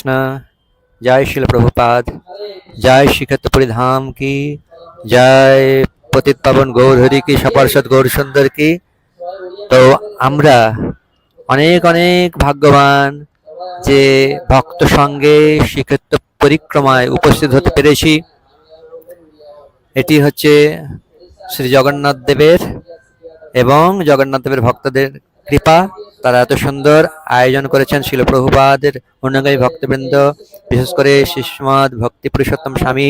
কৃষ্ণ। জয় শিল প্রভুপাদ। জয় শিখতপুরী ধাম কি। জয় পতিত পাবন গৌর হরি কি সপার্ষদ গৌর সুন্দর কি। তো আমরা অনেক অনেক ভাগ্যবান যে ভক্ত সঙ্গে শ্রীক্ষেত্র পরিক্রমায় উপস্থিত হতে পেরেছি। এটি হচ্ছে শ্রী জগন্নাথ দেবের এবং জগন্নাথ দেবের ভক্তদের কৃপা, তারা এত সুন্দর আয়োজন করেছেন শিল প্রভুপাদের অনুগামী ভক্তবৃন্দ, বিশেষ করে শিষ্মদ ভক্তি পুরুষোত্তম স্বামী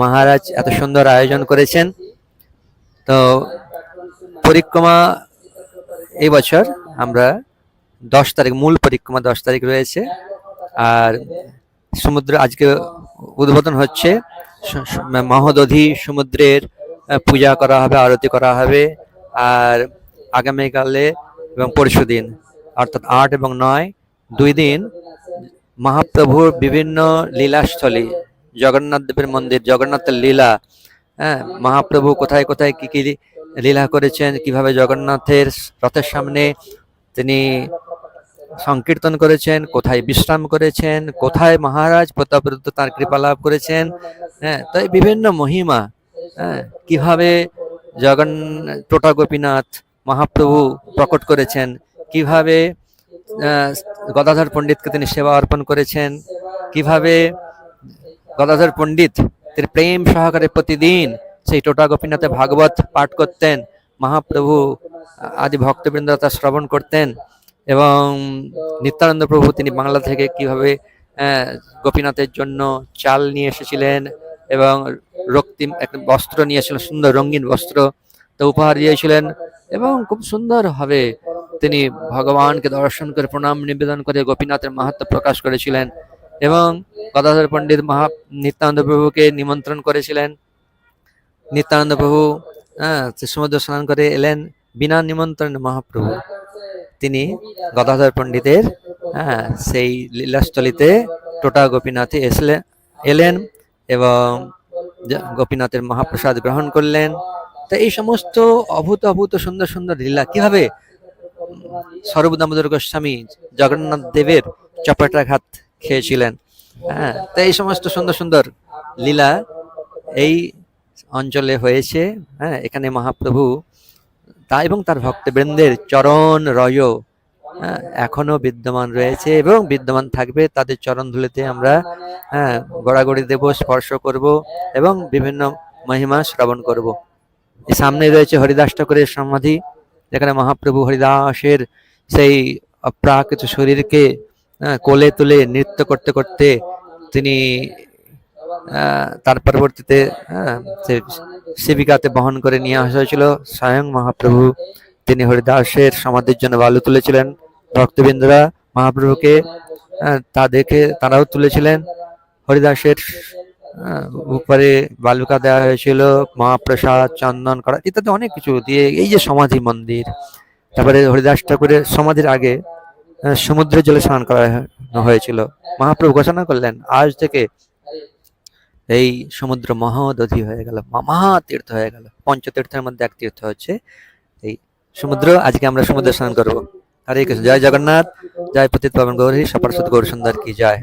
মহারাজ এত সুন্দর আয়োজন করেছেন। তো পরিক্রমা এই বছর আমরা দশ তারিখ, মূল পরিক্রমা দশ তারিখ রয়েছে। আর সমুদ্র আজকে উদ্বোধন হচ্ছে মহোদধি সমুদ্রের পূজা করা হবে, আরতি করা হবে। আর আগামীকালে এবং পরশু দিন। অর্থাৎ আট এবং নয়, দুই দিন মহাপ্রভুর বিভিন্ন লীলাস্থলী, জগন্নাথ দেবের মন্দির, জগন্নাথের লীলা হ্যাঁ মহাপ্রভু কোথায় কোথায় কি কি লীলা করেছেন, কীভাবে জগন্নাথের রথের সামনে তিনি সংকীর্তন করেছেন, কোথায় বিশ্রাম করেছেন, কোথায় মহারাজ প্রতাপরুদ্ধ তার কৃপা লাভ করেছেন হ্যাঁ তাই বিভিন্ন মহিমা হ্যাঁ কীভাবে জগন, টোটা গোপীনাথ মহাপ্রভু প্রকট করেছেন। কীভাবে গদাধর পণ্ডিতকে তিনি সেবা অর্পণ করেছেন? কীভাবে গদাধর পণ্ডিত তিনি প্রেম সহকারে প্রতিদিন সেই টোটা গোপীনাথে ভাগবত পাঠ করতেন, মহাপ্রভু আদি ভক্তবৃন্দ তা শ্রবণ করতেন এবং নিত্যানন্দ প্রভু তিনি বাংলা থেকে কীভাবে গোপীনাথের জন্য চাল নিয়ে এসেছিলেন এবং রক্তিম একটা বস্ত্র নিয়ে এসেছিলেন, সুন্দর রঙিন বস্ত্র তো উপহার দিয়েছিলেন এবং খুব সুন্দরভাবে তিনি ভগবানকে দর্শন করে, প্রণাম, নিবেদন করে গোপীনাথের মাহাত্ম প্রকাশ করেছিলেন এবং গদাধর পণ্ডিত মহা, নিত্যানন্দ প্রভুকে নিমন্ত্রণ করেছিলেন। নিত্যানন্দ প্রভু হ্যাঁ সমুদ্র স্নান করে এলেন বিনা নিমন্ত্রণে মহাপ্রভু। তিনি গদাধর পণ্ডিতের হ্যাঁ সেই লীলাস্থলিতে টোটা গোপীনাথে এসলে, এলেন এবং গোপীনাথের মহাপ্রসাদ গ্রহণ করলেন। তো এই সমস্ত অভূত অভূত সুন্দর সুন্দর লীলা কীভাবে সর্বদামোদর গোস্বামী জগন্নাথ দেবের চপাটাঘাত খেয়েছিলেন? হ্যাঁ তো এই সমস্ত সুন্দর সুন্দর লীলা এই অঞ্চলে হয়েছে হ্যাঁ এখানে মহাপ্রভু তা এবং তার ভক্তবৃন্দের চরণ রয় হ্যাঁ, এখনও বিদ্যমান রয়েছে এবং বিদ্যমান থাকবে। তাদের চরণ ধুলিতে আমরা হ্যাঁ গড়াগড়ি দেব স্পর্শ করব এবং বিভিন্ন মহিমা শ্রবণ করব। সামনে রয়েছে হরিদাস ঠাকুরের সমাধি, যেখানে মহাপ্রভু হরিদাসের সেই অপ্রাকৃত শরীরকে কোলে তুলে নৃত্য করতে করতে তিনি তার পরবর্তীতে শিবিকাতে বহন করে নিয়ে আসা হয়েছিল। স্বয়ং মহাপ্রভু তিনি হরিদাসের সমাধির জন্য বালু তুলেছিলেন। ভক্তবৃন্দরা মহাপ্রভুকে তা দেখে তারাও তুলেছিলেন। হরিদাসের উপরে বালুকা দেওয়া হয়েছিল, মহাপ্রসাদ, চন্দন করা ইত্যাদি অনেক কিছু দিয়ে এই যে সমাধি মন্দির, তারপরে হরিদাস ঠাকুরের সমাধির আগে সমুদ্রের জলে স্নান করা হয়েছিল। মহাপ্রভু ঘোষণা করলেন, আজ থেকে এই সমুদ্র মহোদধি হয়ে গেল, মহা- মহাতীর্থ হয়ে গেল। পঞ্চতীর্থের মধ্যে এক তীর্থ হচ্ছে এই সমুদ্র। আজকে আমরা সমুদ্রে স্নান করব। হরে কৃষ্ণ, জয় জগন্নাথ, জয় পতিত পাবন গৌরী সপার্ষদ গৌর সুন্দর কি জয়।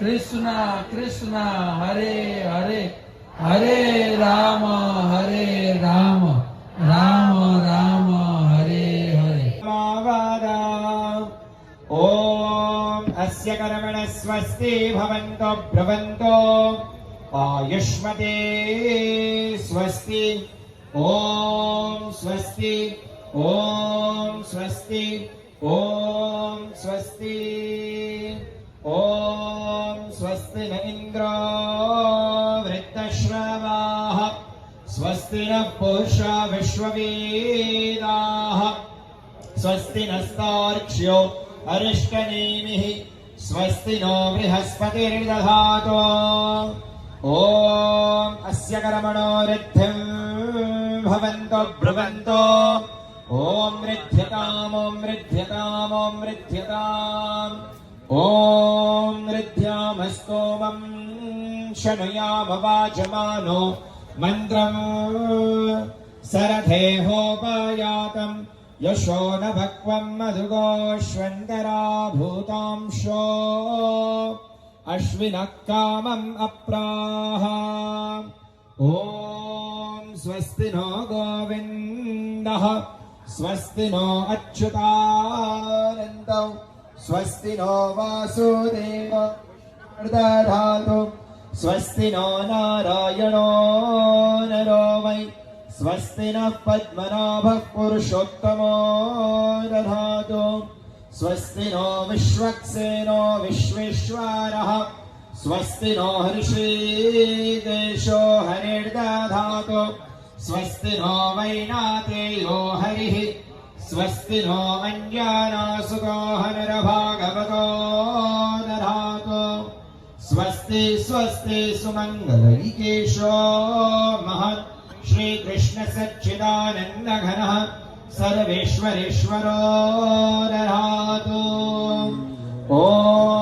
कृष्ण कृष्ण, हरे हरे हरे राम हरे राम राम राम, हरे हरे। ॐ अस्य कर्मणः स्वस्ति भवन्तो, ब्रुवन्तो। आयुष्मते स्वस्ति। ॐ स्वस्ति ॐ स्वस्ति ॐ स्वस्ति। ॐ स्वस्ति न इन्द्रो वृत्तश्रवाः स्वस्ति नः पूषा विश्ववेदाः स्वस्ति नस्तार्क्ष्यो अरिष्टनेमिः स्वस्ति नो बृहस्पतिर्दधातु ॐ अस्य कर्मणो रिद्धिम् भवन्तो ब्रुवन्तो ॐ रिध्यताम् ॐ रिध्यताम् ॐ रिध्यताम् ॐ रिद्ध्यामस्तोमम् शनुयामवाचमानो मन्त्रम् सरथेहोपायातम् यशो न भक्वम् मधुगोष्वन्तरा भूतांशो अश्विनः कामम् अप्राह ॐ स्वस्ति नो गोविन्दः स्वस्ति नो अच्युतानन्दौ स्वस्ति नो वासुदेव दधातु स्वस्ति नो नारायणो नरो वै। स्वस्ति नः पद्मनाभः पुरुषोत्तमो दधातु। स्वस्ति नो विश्वक्सेनो विश्वेश्वरः। स्वस्ति नो हर्षीदेशो हरिर्दधातु। स्वस्ति नो वैनातेयो हरिः स्वस्ति नो अञ्जानासुको हनरभागवतो दधातु। स्वस्ति स्वस्ति सुमङ्गलैकेशो महत्। श्रीकृष्ण सच्चिदानन्दघनः सर्वेश्वरेश्वरो दधातु। ॐ